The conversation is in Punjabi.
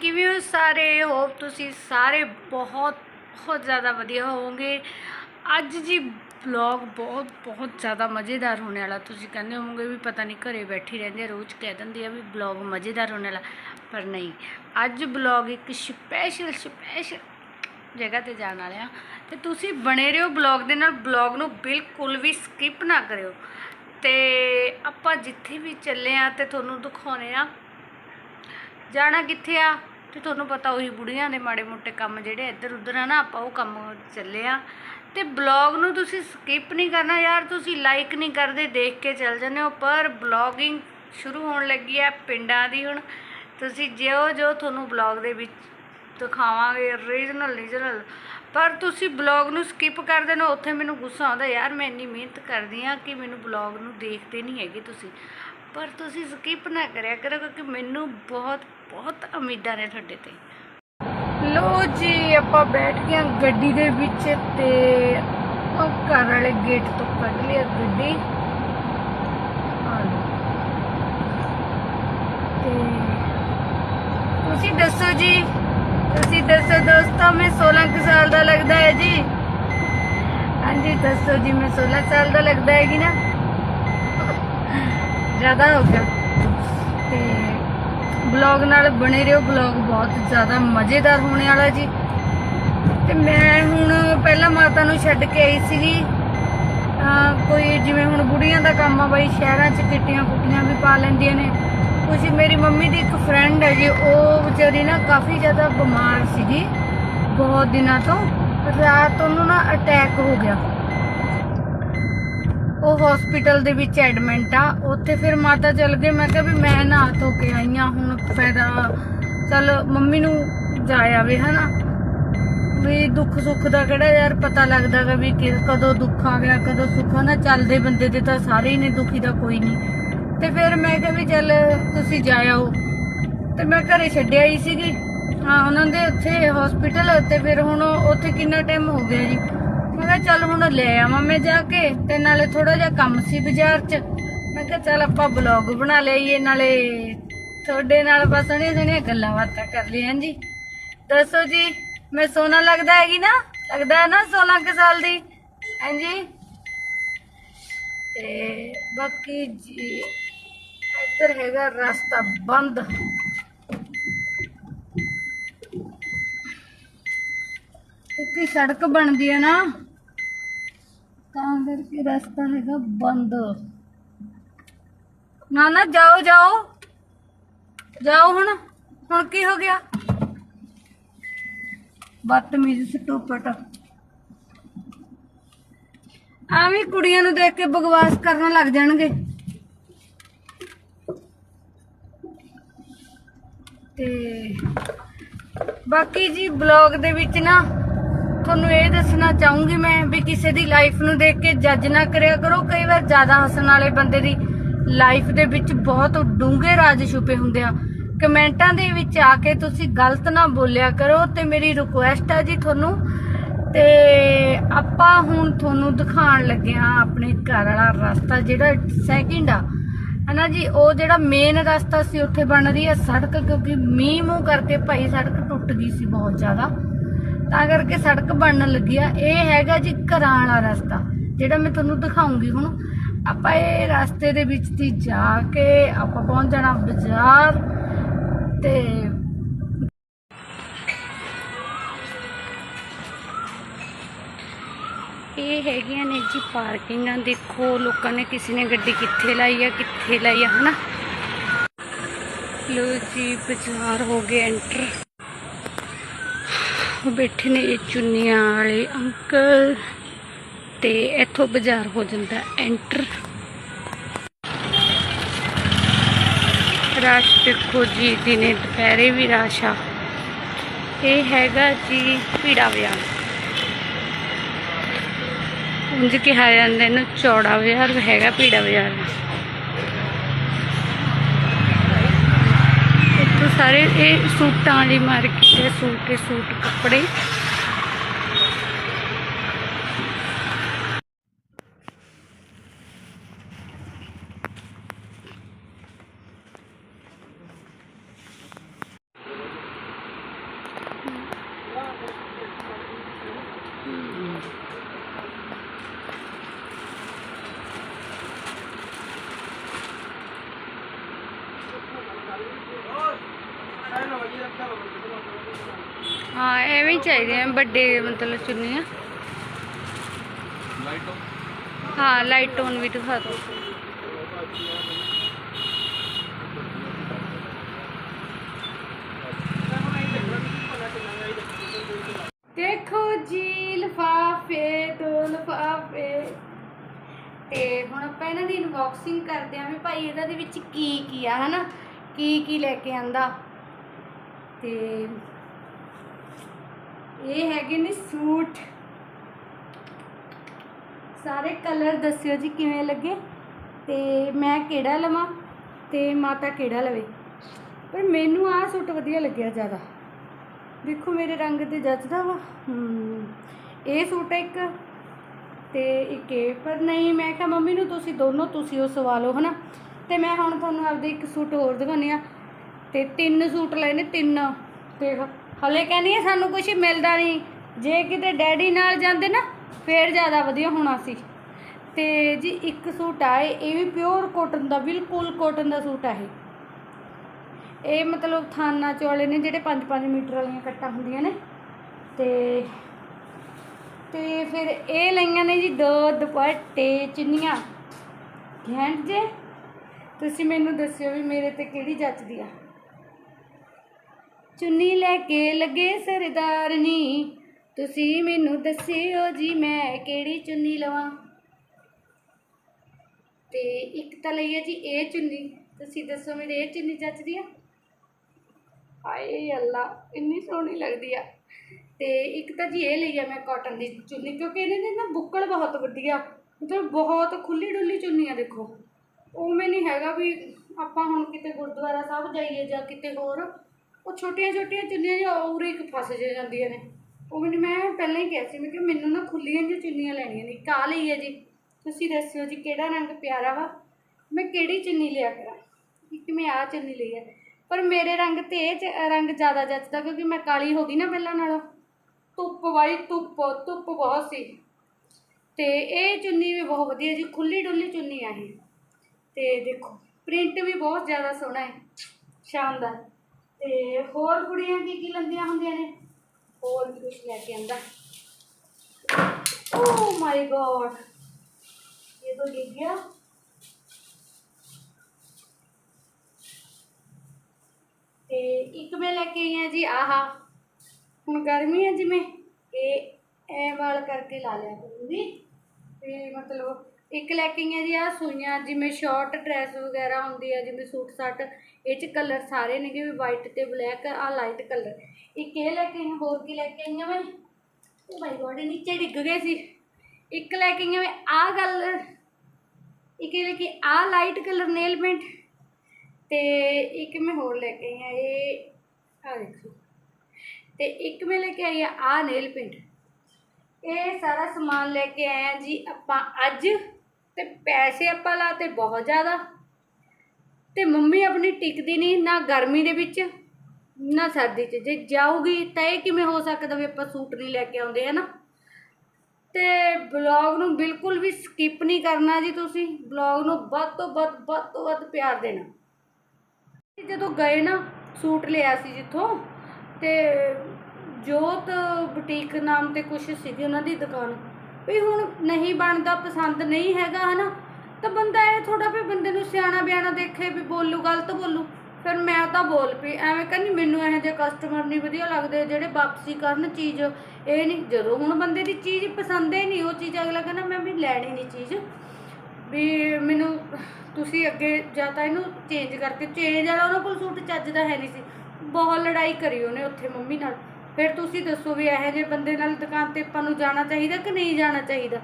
ਕਿਵੇਂ ਹੋ ਸਾਰੇ ਹੋਪ ਤੁਸੀਂ ਸਾਰੇ ਬਹੁਤ ਬਹੁਤ ਜ਼ਿਆਦਾ ਵਧੀਆ ਹੋਵੋਗੇ। ਅੱਜ ਜੀ ਵਲੌਗ ਬਹੁਤ ਬਹੁਤ ਜ਼ਿਆਦਾ ਮਜ਼ੇਦਾਰ ਹੋਣੇ ਵਾਲਾ। ਤੁਸੀਂ ਕਹਿੰਦੇ ਹੋਵੋਗੇ ਵੀ ਪਤਾ ਨਹੀਂ ਘਰੇ ਬੈਠੀ ਰਹਿੰਦੇ ਰੋਜ਼ ਕਹਿ ਦਿੰਦੇ ਆ ਵੀ ਵਲੌਗ ਮਜ਼ੇਦਾਰ ਹੋਣੇ ਵਾਲਾ, ਪਰ ਨਹੀਂ। ਅੱਜ ਵਲੌਗ ਇੱਕ ਸਪੈਸ਼ਲ ਸਪੈਸ਼ਲ ਜਗ੍ਹਾ ਤੇ ਜਾਣ ਵਾਲੇ ਆ। ਤੇ ਤੁਸੀਂ ਬਣੇ ਰਹੋ ਵਲੌਗ ਦੇ ਨਾਲ। ਵਲੌਗ ਨੂੰ ਬਿਲਕੁਲ ਵੀ ਸਕਿਪ ਨਾ ਕਰਿਓ। ਤੇ ਆਪਾਂ ਜਿੱਥੇ ਵੀ ਚੱਲੇ ਆ ਤੇ ਤੁਹਾਨੂੰ ਦਿਖਾਉਣੇ ਆ ਜਾਣਾ ਕਿੱਥੇ ਆ? ਤੇ ਤੁਹਾਨੂੰ ਪਤਾ ਉਹੀ ਬੁੜੀਆਂ ਦੇ ਮਾੜੇ ਮੋਟੇ ਕੰਮ ਜਿਹੜੇ ਇੱਧਰ ਉੱਧਰ ਆ ਨਾ, ਆਪਾਂ ਉਹ ਕੰਮ ਚੱਲੇ ਆ। ਤੇ ਬਲੌਗ ਨੂੰ ਤੁਸੀਂ ਸਕਿਪ ਨਹੀਂ ਕਰਨਾ ਯਾਰ, ਤੁਸੀਂ ਲਾਈਕ ਨਹੀਂ ਕਰਦੇ, ਦੇਖ ਕੇ ਚੱਲ ਜਾਂਦੇ ਹੋ। ਪਰ ਬਲੌਗਿੰਗ ਸ਼ੁਰੂ ਹੋਣ ਲੱਗੀ ਹੈ ਪਿੰਡਾਂ ਦੀ ਹੁਣ। ਤੁਸੀਂ ਜਿਉਂ ਜੋ ਤੁਹਾਨੂੰ ਬਲੌਗ ਦੇ ਵਿੱਚ ਦਿਖਾਵਾਂਗੇ ਰੀਜਨਲ ਰੀਜਨਲ ਪਰ ਤੁਸੀਂ ਬਲੌਗ ਨੂੰ ਸਕਿਪ ਕਰ ਦੇਣਾ, ਉੱਥੇ ਮੈਨੂੰ ਗੁੱਸਾ ਆਉਂਦਾ, ਯਾਰ ਮੈਂ ਇੰਨੀ ਮਿਹਨਤ ਕਰਦੀ ਆ ਕਿ ਮੈਨੂੰ ਬਲੌਗ ਨੂੰ ਦੇਖਦੇ ਨਹੀਂ ਹੈਗੇ ਤੁਸੀਂ। ਪਰ ਤੁਸੀਂ ਸਕਿਪ ਨਾ ਕਰਿਆ ਕਰੋ, ਕਿਉਂਕਿ ਮੈਨੂੰ ਬਹੁਤ ਬਹੁਤ ਉਮੀਦਾਂ ਨੇ ਤੁਹਾਡੇ ਤੇ। ਲੋ ਜੀ, ਆਪਾਂ ਬੈਠ ਗਏ ਗੱਡੀ ਦੇ ਵਿੱਚ ਤੇ ਉਹ ਘਰ ਵਾਲੇ ਗੇਟ ਤੋਂ ਕੱਢ ਲਿਆ ਗੱਡੀ। ਤੇ ਤੁਸੀਂ ਦੱਸੋ ਜੀ, ਤੁਸੀਂ ਦੱਸੋ ਦੋਸਤੋ, ਮੈਂ 16 ਕੁ ਸਾਲ ਦਾ ਲੱਗਦਾ ਹੈ ਜੀ। ਹਾਂਜੀ, ਦੱਸੋ ਜੀ, ਮੈਂ 16 ਸਾਲ ਦਾ ਲੱਗਦਾ ਹੈਗੀ ਨਾ। ਜ਼ਿਆਦਾ ਹੋ ਗਿਆ। ਤੇ ਬਲੌਗ ਨਾਲ ਬਣੇ ਰਹੋ। ਬਲੌਗ ਬਹੁਤ ਜ਼ਿਆਦਾ ਮਜ਼ੇਦਾਰ ਹੋਣੇ ਵਾਲਾ ਜੀ। ਤੇ ਮੈਂ ਹੁਣ ਪਹਿਲਾਂ ਮਾਤਾ ਨੂੰ ਛੱਡ ਕੇ ਆਈ ਸੀਗੀ। ਕੋਈ ਜਿਵੇਂ ਹੁਣ ਬੁੜੀਆਂ ਦਾ ਕੰਮ ਆ ਬਈ, ਸ਼ਹਿਰਾਂ 'ਚ ਕਿੱਟੀਆਂ ਕੁੱਟੀਆਂ ਵੀ ਪਾ ਲੈਂਦੀਆਂ ਨੇ। ਕੁਝ ਮੇਰੀ ਮੰਮੀ ਦੀ ਇੱਕ ਫਰੈਂਡ ਹੈ ਜੀ ਉਹ ਵਿਚਾਰੀ ਨਾ ਕਾਫੀ ਜ਼ਿਆਦਾ ਬਿਮਾਰ ਸੀਗੀ ਬਹੁਤ ਦਿਨਾਂ ਤੋਂ। ਰਾਤ ਉਹਨੂੰ ਨਾ ਅਟੈਕ ਹੋ ਗਿਆ। ਉਹ ਹਸਪੀਟਲ ਦੇ ਵਿੱਚ ਐਡਮਿਟ ਆ। ਉੱਥੇ ਫਿਰ ਮਾਤਾ ਚਲ ਗਏ ਮੈਂ ਕਿਹਾ ਵੀ ਮੈਂ ਨਹਾ ਧੋ ਕੇ ਆਈ ਆ। ਹੁਣ ਫਾਇਦਾ ਚਲ ਮੰਮੀ ਨੂੰ ਜਾ ਆਵੇ, ਹਨਾ? ਵੀ ਦੁੱਖ ਸੁੱਖ ਦਾ ਕਿਹੜਾ ਯਾਰ ਪਤਾ ਲੱਗਦਾ ਗਾ ਵੀ ਕਿ ਕਦੋਂ ਦੁੱਖ ਆ ਗਿਆ, ਕਦੋਂ ਸੁੱਖ ਆ। ਨਾ ਚੱਲਦੇ ਬੰਦੇ ਦੇ ਤਾਂ ਸਾਰੇ ਹੀ ਨੇ, ਦੁਖੀ ਦਾ ਕੋਈ ਨਹੀਂ। ਤੇ ਫਿਰ ਮੈਂ ਕਿਹਾ ਵੀ ਚੱਲ ਤੁਸੀਂ ਜਾ ਆਓ। ਤੇ ਮੈਂ ਘਰੇ ਛੱਡਿਆ ਹੀ ਸੀਗੀ। ਹਾਂ, ਉਹਨਾਂ ਦੇ ਉੱਥੇ ਹਸਪੀਟਲ ਤੇ ਫਿਰ ਹੁਣ ਉੱਥੇ ਕਿੰਨਾ ਟਾਈਮ ਹੋ ਗਿਆ ਜੀ? ਮੈਂ ਚੱਲ ਹੁਣ ਲੈ ਆਵਾਂ ਮੈਂ ਜਾ ਕੇ, ਤੇ ਨਾਲੇ ਥੋੜਾ ਜਿਹਾ ਕੰਮ ਸੀ ਬਾਜ਼ਾਰ 'ਚ। ਮੈਂ ਕਿਹਾ, ਚੱਲ ਆਪਾਂ ਬਲੌਗ ਬਣਾ ਲਈਏ, ਨਾਲੇ ਤੁਹਾਡੇ ਨਾਲ ਬਸ ਸੋਹਣੀਆਂ ਸੋਹਣੀਆਂ ਗੱਲਾਂ ਬਾਤਾਂ ਕਰ ਲਈਆਂ ਜੀ ਦੱਸੋ ਜੀ, ਮੈਂ ਸੋਨਾ ਲੱਗਦਾ ਹੈਗੀ ਨਾ? ਲੱਗਦਾ ਹੈ ਨਾ 16 ਕੁ ਸਾਲ ਦੀ? ਹਾਂਜੀ। ਤੇ ਬਾਕੀ ਜੀ, ਇੱਧਰ ਹੈਗਾ ਰਸਤਾ ਬੰਦ। ਕਿਉਂਕਿ ਸੜਕ ਬਣਦੀ ਹੈ ਨਾ। ਤਾਂ ਕਰਕੇ ਰਸਤਾ ਹੈਗਾ ਬੰਦ। ਨਾ ਨਾ, ਜਾਓ ਜਾਓ। ਜਾਓ ਹੁਣ। ਹੁਣ ਕੀ ਹੋ ਗਿਆ? ਬਦਤਮੀਜ਼ ਸਟੂਪਟ ਆਵੇਂ ਕੁੜੀਆਂ ਨੂੰ ਦੇਖ ਕੇ ਬਗਵਾਸ ਕਰਨ ਲੱਗ ਜਾਣਗੇ। ਤੇ ਬਾਕੀ ਜੀ ਬਲੌਗ ਦੇ ਵਿੱਚ ਨਾ ਤੁਹਾਨੂੰ ਇਹ ਦੱਸਣਾ ਚਾਹੂੰਗੀ ਮੈਂ ਵੀ ਕਿਸੇ ਦੀ ਲਾਈਫ ਨੂੰ ਦੇਖ ਕੇ ਜੱਜ ਨਾ ਕਰਿਆ ਕਰੋ। ਕਈ ਵਾਰ ਜ਼ਿਆਦਾ ਹੱਸਣ ਵਾਲੇ ਬੰਦੇ ਦੀ ਲਾਈਫ ਦੇ ਵਿੱਚ ਬਹੁਤ ਡੂੰਘੇ ਰਾਜ ਛੁਪੇ ਹੁੰਦੇ ਆ। ਕਮੈਂਟਾਂ ਦੇ ਵਿੱਚ ਆ ਕੇ ਤੁਸੀਂ ਗਲਤ ਨਾ ਬੋਲਿਆ ਕਰੋ ਤੇ ਮੇਰੀ ਰਿਕੁਐਸਟ ਆ ਜੀ ਤੁਹਾਨੂੰ। ਤੇ ਆਪਾਂ ਹੁਣ ਤੁਹਾਨੂੰ ਦਿਖਾਉਣ ਲੱਗੇ ਆ ਆਪਣੇ ਘਰ ਵਾਲਾ ਰਸਤਾ ਜਿਹੜਾ ਸੈਕਿੰਡ ਆ। ਹਨਾ ਜੀ, ਉਹ ਜਿਹੜਾ ਮੇਨ ਰਸਤਾ ਸੀ, ਉੱਥੇ ਬਣ ਰਹੀ ਹੈ ਸੜਕ ਕਿਉਂਕਿ ਮੀਂਹ ਮੂੰਹ ਕਰਕੇ ਭਾਈ ਸੜਕ ਟੁੱਟ ਗਈ ਸੀ ਬਹੁਤ ਜ਼ਿਆਦਾ। ਤਾਂ ਕਰਕੇ ਸੜਕ ਬਣਨ ਲੱਗੀ ਆ। ਇਹ ਹੈਗਾ ਜੀ ਘਰਾਂ ਵਾਲਾ ਰਸਤਾ, ਜਿਹੜਾ ਮੈਂ ਤੁਹਾਨੂੰ ਦਿਖਾਉਂਗੀ ਹੁਣ। ਆਪਾਂ ਇਹ ਰਸਤੇ ਦੇ ਵਿੱਚ ਦੀ ਜਾ ਕੇ ਆਪਾਂ ਪਹੁੰਚ ਜਾਣਾ ਬਾਜ਼ਾਰ ਤੇ ਇਹ ਹੈਗੀਆਂ ਨੇ ਜੀ ਪਾਰਕਿੰਗਾਂ। ਦੇਖੋ, ਲੋਕਾਂ ਨੇ ਕਿਸੇ ਨੇ ਗੱਡੀ ਕਿੱਥੇ ਲਾਈ ਆ, ਕਿੱਥੇ ਲਾਈ ਆ, ਹਨਾ? ਲੋ ਜੀ, ਬਾਜ਼ਾਰ ਹੋ ਗਏ ਐਂਟਰ ਬੈਠੇ ਨੇ ਇਹ ਚੁੰਨੀਆਂ ਵਾਲੇ ਅੰਕਲ। ਤੇ ਇੱਥੋਂ ਬਾਜ਼ਾਰ ਹੋ ਜਾਂਦਾ ਐਂਟਰ। ਰਸ਼ ਦੇਖੋ ਜੀ, ਦਿਨੇ ਦੁਪਹਿਰੇ ਵੀ ਰਸ਼ ਆ। ਇਹ ਹੈਗਾ ਜੀ ਭੀੜਾ ਵਿਆਹ ਉਂਝ ਕਿਹਾ ਜਾਂਦਾ ਇਹਨੂੰ ਚੌੜਾ ਬਾਜ਼ਾਰ ਹੈਗਾ ਭੀੜਾ ਬਾਜ਼ਾਰ सारे ये सूटा वाली मार्केट है सूट सूट कपड़े। ਐਵੇਂ ਹੀ ਚਾਹੀਦੇ ਆ ਵੱਡੇ ਮਤਲਬ ਚੁੰਨੀਆਂ ਲਾਈਟ ਹਾਂ ਲਾਈਟ ਟੋਨ ਵੀ ਦਿਖਾ ਦਿਓ। ਦੇਖੋ ਜੀ ਲਫਾਫੇ ਦੋ ਲਫਾਫੇ। ਤੇ ਹੁਣ ਆਪਾਂ ਇਹਨਾਂ ਦੀ ਅਨਬਾਕਸਿੰਗ ਕਰਦੇ ਆਂ ਵੀ ਭਾਈ ਇਹਦਾ ਦੇ ਵਿੱਚ ਕੀ ਕੀ ਆ ਹਨਾ? ਕੀ ਕੀ ਲੈ ਕੇ ਆਂਦਾ? ਤੇ ਇਹ ਹੈਗੇ ਨੇ ਸੂਟ। ਸਾਰੇ ਕਲਰ ਦੱਸਿਓ ਜੀ ਕਿਵੇਂ ਲੱਗੇ? ਤੇ ਮੈਂ ਕਿਹੜਾ ਲਵਾਂ ਤੇ ਮਾਤਾ ਕਿਹੜਾ ਲਵੇ? ਪਰ ਮੈਨੂੰ ਆਹ ਸੂਟ ਵਧੀਆ ਲੱਗਿਆ ਜ਼ਿਆਦਾ। ਦੇਖੋ ਮੇਰੇ ਰੰਗ ਤੇ ਜੱਚਦਾ ਵਾ। ਇਹ ਸੂਟ ਹੈ ਇੱਕ ਤੇ ਇੱਕ ਇਹ। ਪਰ ਨਹੀਂ, ਮੈਂ ਕਿਹਾ ਮੰਮੀ ਨੂੰ ਤੁਸੀਂ ਦੋਨੋਂ ਤੁਸੀਂ ਉਹ ਸਵਾ ਲਓ, ਹਨਾ? ਤੇ ਮੈਂ ਹੁਣ ਤੁਹਾਨੂੰ ਆਪਦੇ ਇੱਕ ਸੂਟ ਹੋਰ ਦਿਖਾਉਂਦੀ ਆ ਤੇ ਤਿੰਨ ਸੂਟ ਲਏ ਨੇ, ਤਿੰਨ। ਤੇ ਹਲੇ ਕਹਿੰਦੀ ਹੈ ਸਾਨੂੰ ਕੁਝ ਮਿਲਦਾ ਨਹੀਂ। ਜੇ ਕਿਤੇ ਡੈਡੀ ਨਾਲ ਜਾਂਦੇ ਨਾ, ਫੇਰ ਜ਼ਿਆਦਾ ਵਧੀਆ ਹੋਣਾ ਸੀ। ਤੇ ਜੀ ਇੱਕ ਸੂਟ ਆ ਇਹ ਇਹ ਵੀ ਪਿਓਰ ਕੋਟਨ ਦਾ, ਬਿਲਕੁਲ ਕੋਟਨ ਦਾ ਸੂਟ ਆ ਇਹ। ਇਹ ਮਤਲਬ ਥਾਨਾ ਚੋਲੇ ਨੇ, ਜਿਹੜੇ 5-5 ਮੀਟਰ ਵਾਲੀਆਂ ਕੱਟਾਂ ਹੁੰਦੀਆਂ ਨੇ। ਤੇ ਤੇ ਫਿਰ ਇਹ ਲਈਆਂ ਨੇ ਜੀ ਦੋ ਦੁਪੱਟੇ, ਚੁੰਨੀਆਂ। ਘੈਂਟ ਜੇ। ਤੁਸੀਂ ਮੈਨੂੰ ਦੱਸਿਓ ਵੀ ਮੇਰੇ ਤੇ ਕਿਹੜੀ ਜੱਚਦੀ ਆ। ਚੁੰਨੀ ਲੈ ਕੇ ਲੱਗੇ ਸਰਦਾਰਨੀ ਤੁਸੀਂ ਮੈਨੂੰ ਦੱਸਿਓ ਜੀ, ਮੈਂ ਕਿਹੜੀ ਚੁੰਨੀ ਲਵਾਂ? ਤੇ ਇੱਕ ਤਾਂ ਲਈ ਹੈ ਜੀ ਇਹ ਚੁੰਨੀ। ਤੁਸੀਂ ਦੱਸੋ ਮੇਰੇ ਇਹ ਚੁੰਨੀ ਜੱਚਦੀ ਆ? ਹਾਏ ਅੱਲਾ, ਇੰਨੀ ਸੋਹਣੀ ਲੱਗਦੀ ਆ। ਤੇ ਇੱਕ ਤਾਂ ਜੀ ਇਹ ਲਈ ਆ ਮੈਂ ਕਾਟਨ ਦੀ ਚੁੰਨੀ, ਕਿਉਂਕਿ ਇਹਦੇ ਨੇ ਨਾ ਬੁੱਕਲ ਬਹੁਤ ਵਧੀਆ। ਮਤਲਬ ਬਹੁਤ ਖੁੱਲੀ ਡੁੱਲੀ ਚੁੰਨੀ ਆ ਦੇਖੋ। ਉਵੇਂ ਨਹੀਂ ਹੈਗਾ ਵੀ ਆਪਾਂ ਹੁਣ ਕਿਤੇ ਗੁਰਦੁਆਰਾ ਸਾਹਿਬ ਜਾਈਏ ਜਾਂ ਕਿਤੇ ਹੋਰ ਉਹ ਛੋਟੀਆਂ ਛੋਟੀਆਂ ਚੁੰਨੀਆਂ ਜਿਹਾ ਉਰੇ ਇੱਕ ਫਸ ਜੇ ਜਾਂਦੀਆਂ ਨੇ। ਉਹ ਮੈਨੂੰ ਮੈਂ ਪਹਿਲਾਂ ਹੀ ਕਿਹਾ ਸੀ, ਮੈਂ ਕਿ ਮੈਨੂੰ ਨਾ ਖੁੱਲੀਆਂ ਜਿਹੀਆਂ ਚੁੰਨੀਆਂ ਲੈਣੀਆਂ ਨੇ ਕਾ ਲਈ ਹੈ ਜੀ। ਤੁਸੀਂ ਦੱਸਿਓ ਜੀ ਕਿਹੜਾ ਰੰਗ ਪਿਆਰਾ ਵਾ? ਮੈਂ ਕਿਹੜੀ ਚੁੰਨੀ ਲਿਆ ਕਰਾਂ? ਇੱਕ ਮੈਂ ਆਹ ਚੁੰਨੀ ਲਈ ਹੈ। ਪਰ ਮੇਰੇ ਰੰਗ ਤੇ ਇਹ ਚ- ਰੰਗ ਜ਼ਿਆਦਾ ਜੱਚਦਾ ਕਿਉਂਕਿ ਮੈਂ ਕਾਲੀ ਹੋ ਗਈ ਨਾ ਪਹਿਲਾਂ ਨਾਲੋਂ। ਧੁੱਪ ਵਾਈ ਧੁੱਪ ਧੁੱਪ ਬਹੁਤ ਸੀ। ਤੇ ਇਹ ਚੁੰਨੀ ਵੀ ਬਹੁਤ ਵਧੀਆ ਜੀ ਖੁੱਲੀ ਡੁੱਲੀ ਚੁੰਨੀ ਆ ਇਹ। ਤੇ ਦੇਖੋ, ਪ੍ਰਿੰਟ ਵੀ ਬਹੁਤ ਜ਼ਿਆਦਾ ਸੋਹਣਾ ਹੈ। ਸ਼ਾਨਦਾਰ। ਤੇ ਹੋਰ ਕੁੜੀਆਂ ਕੀ ਕੀ ਲੰਦੀਆਂ ਹੁੰਦੀਆਂ ਨੇ? ਹੋਰ ਵੀ ਕੁਝ ਲੈ ਕੇ ਆਂਦਾ। ਓ ਮਾਈ ਗॉड ਇਹ ਤਾਂ ਗਿਰ ਗਿਆ। ਤੇ ਇੱਕ ਮੈਂ ਲੈ ਕੇ ਆਈ ਹਾਂ ਜੀ, ਆਹਾ। ਹੁਣ ਗਰਮੀ ਹੈ ਜਿਵੇਂ ਇਹ ਐ ਵਾਲ ਕਰਕੇ ਲਾ ਲਿਆ ਕਰੂੰਗੀ। ਤੇ ਮਤਲਬ ਇੱਕ ਲੈ ਕੇ ਆਈ ਜੀ ਆ ਸੂਈਆਂ, ਜਿਵੇਂ ਸ਼ਾਰਟ ਡਰੈਸ ਵਗੈਰਾ ਹੁੰਦੀ ਆ, ਜਿਵੇਂ ਸੂਟ ਸੱਟ, ਇਹ ਚ ਕਲਰ ਸਾਰੇ ਨੇਗੇ, ਵੀ ਵਾਈਟ ਤੇ ਬਲੈਕ ਆ ਲਾਈਟ ਕਲਰ ਇੱਕ ਇਹ ਲੈ ਕੇ ਆਈ ਹੋਰ ਕੀ ਲੈ ਕੇ ਆਈਆਂ ਮੈਂ ਉਹ ਮਾਈ ਗॉड ਨੀਚੇ ਡਿੱਗ ਗਏ ਸੀ। ਇੱਕ ਲੈ ਕੇ ਆਈਆਂ ਮੈਂ ਆ ਗੱਲ, ਇੱਕ ਇਹ ਲੈ ਕੇ ਆ ਲਾਈਟ ਕਲਰ ਨੇਲ ਪੈਂਟ ਤੇ ਇੱਕ ਮੈਂ ਹੋਰ ਲੈ ਕੇ ਆਈ ਹਾਂ ਇਹ ਆ ਦੇਖੋ। ਤੇ ਇੱਕ ਮੈਂ ਲੈ ਕੇ ਆਈ ਆ ਆ ਨੇਲ ਪੇਂਟ ਇਹ ਸਾਰਾ ਸਮਾਨ ਲੈ ਕੇ ਆਇਆ ਜੀ, ਆਪਾਂ ਅੱਜ ਤੇ ਪੈਸੇ ਆਪਾਂ ਲਾਤੇ ਬਹੁਤ ਜ਼ਿਆਦਾ। ਤੇ ਮੰਮੀ ਆਪਣੀ ਟਿਕਦੀ ਨਹੀਂ, ਨਾ ਗਰਮੀ ਦੇ ਵਿੱਚ, ਨਾ ਸਰਦੀ 'ਚ। ਜੇ ਜਾਊਗੀ ਤਾਂ ਇਹ ਕਿਵੇਂ ਹੋ ਸਕਦਾ ਵੀ ਆਪਾਂ ਸੂਟ ਨਹੀਂ ਲੈ ਕੇ ਆਉਂਦੇ ਹੈ ਨਾ ਤੇ ਬਲੌਗ ਨੂੰ ਬਿਲਕੁਲ ਵੀ ਸਕਿਪ ਨਹੀਂ ਕਰਨਾ ਜੀ ਤੁਸੀਂ। ਬਲੌਗ ਨੂੰ ਵੱਧ ਤੋਂ ਵੱਧ ਵੱਧ ਤੋਂ ਵੱਧ ਪਿਆਰ ਦੇਣਾ। ਜਦੋਂ ਗਏ ਨਾ, ਸੂਟ ਲਿਆ ਸੀ ਜਿੱਥੋਂ, ਤੇ ਜੋਤ ਬੁਟੀਕ ਨਾਮ ਤੇ ਕੁਛ ਸੀਗੀ ਉਹਨਾਂ ਦੀ ਦੁਕਾਨ। ਵੀ ਹੁਣ ਨਹੀਂ ਬਣਦਾ, ਪਸੰਦ ਨਹੀਂ ਹੈਗਾ, ਹਨਾ? ਤਾਂ ਬੰਦਾ ਇਹ ਥੋੜਾ ਵੀ ਬੰਦੇ ਨੂੰ ਸਿਆਣਾ ਬਿਆਣਾ ਦੇਖੇ ਵੀ ਬੋਲੂ, ਗਲਤ ਬੋਲੂ। ਫਿਰ ਮੈਂ ਤਾਂ ਬੋਲ ਪਈ, ਐਵੇਂ ਕਹਿੰਦੀ ਮੈਨੂੰ ਇਹੋ ਜਿਹੇ ਕਸਟਮਰ ਨਹੀਂ ਵਧੀਆ ਲੱਗਦੇ, ਜਿਹੜੇ ਵਾਪਸੀ ਕਰਨ ਚੀਜ਼, ਇਹ ਨਹੀਂ ਜਦੋਂ ਹੁਣ ਬੰਦੇ ਦੀ ਚੀਜ਼ ਪਸੰਦ ਹੀ ਨਹੀਂ, ਉਹ ਚੀਜ਼ ਅਗਲਾ ਕਹਿੰਦਾ, ਮੈਂ ਵੀ ਲੈਣੀ ਨਹੀਂ ਚੀਜ਼। ਵੀ ਮੈਨੂੰ, ਤੁਸੀਂ ਅੱਗੇ ਜਾਂ ਤਾਂ ਇਹਨੂੰ ਚੇਂਜ ਕਰਕੇ ਚੇਂਜ ਵਾਲਾ ਉਹਨਾਂ ਕੋਲ ਸੂਟ ਚੱਜਦਾ ਹੈ ਨਹੀਂ ਸੀ। ਬਹੁਤ ਲੜਾਈ ਕਰੀ ਉਹਨੇ ਉੱਥੇ ਮੰਮੀ ਨਾਲ। ਫਿਰ ਤੁਸੀਂ ਦੱਸੋ ਵੀ ਇਹੋ ਜਿਹੇ ਬੰਦੇ ਨਾਲ ਦੁਕਾਨ ਤੇ ਆਪਾਂ ਨੂੰ ਜਾਣਾ ਚਾਹੀਦਾ ਕਿ ਨਹੀਂ ਜਾਣਾ ਚਾਹੀਦਾ?